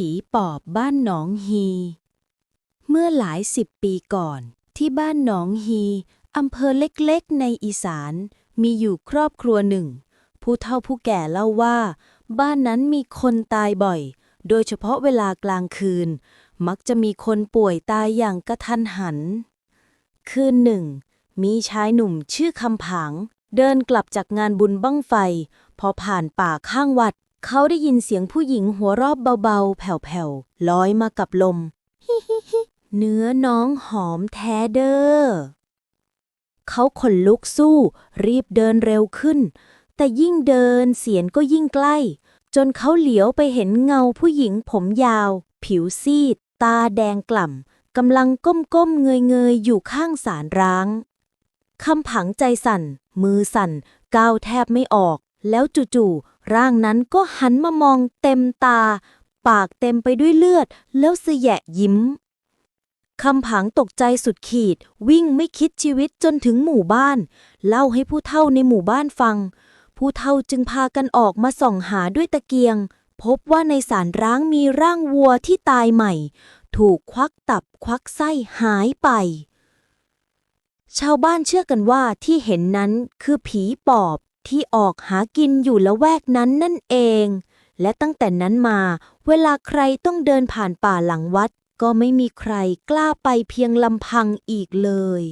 ผีปอบบ้านหนองฮี เมื่อหลายสิบปีก่อน ที่บ้านหนองฮีอำเภอเล็กๆ ในอีสาน มีอยู่ครอบครัวหนึ่ง ผู้เฒ่าผู้แก่เล่าว่า บ้านนั้นมีคนตายบ่อย โดยเฉพาะเวลากลางคืน มักจะมีคนป่วยตายอย่างกระทันหัน คืนหนึ่ง มีชายหนุ่มชื่อคำผาง เดินกลับจากงานบุญบั้งไฟ พอผ่านป่าข้างวัด เขาได้ยินเสียงผู้หญิงหัวรอบเบาๆ แผ่วๆลอยมากับลม ฮิฮิฮิเนื้อน้องหอมแท้เด้อ เขาขนลุกสู้ รีบเดินเร็วขึ้น แต่ยิ่งเดินเสียงก็ยิ่งใกล้ จนเขาเหลียวไปเห็นเงาผู้หญิงผมยาว ผิวซีด ตาแดงกล่ำกำลังก้มๆเงยๆ อยู่ข้างสารร้างคำผังใจสั่น มือสั่น ก้าวแทบไม่ออก แล้วจู่ๆ ร่างนั้นก็หันมามองเต็มตา ปากเต็มไปด้วยเลือด แล้วเสยะยิ้มคำผังตกใจสุดขีด วิ่งไม่คิดชีวิตจนถึงหมู่บ้าน เล่าให้ผู้เฒ่าในหมู่บ้านฟัง ผู้เฒ่าจึงพากันออกมาส่องหาด้วยตะเกียง พบว่าในสารร้างมีร่างวัวที่ตายใหม่ ถูกควักตับควักไส้หายไป ชาวบ้านเชื่อกันว่าที่เห็นนั้นคือผีปอบ ที่ออกหากินอยู่ละแวกนั้นนั่นเอง และตั้งแต่นั้นมา เวลาใครต้องเดินผ่านป่าหลังวัด ก็ไม่มีใครกล้าไปเพียงลำพังอีกเลย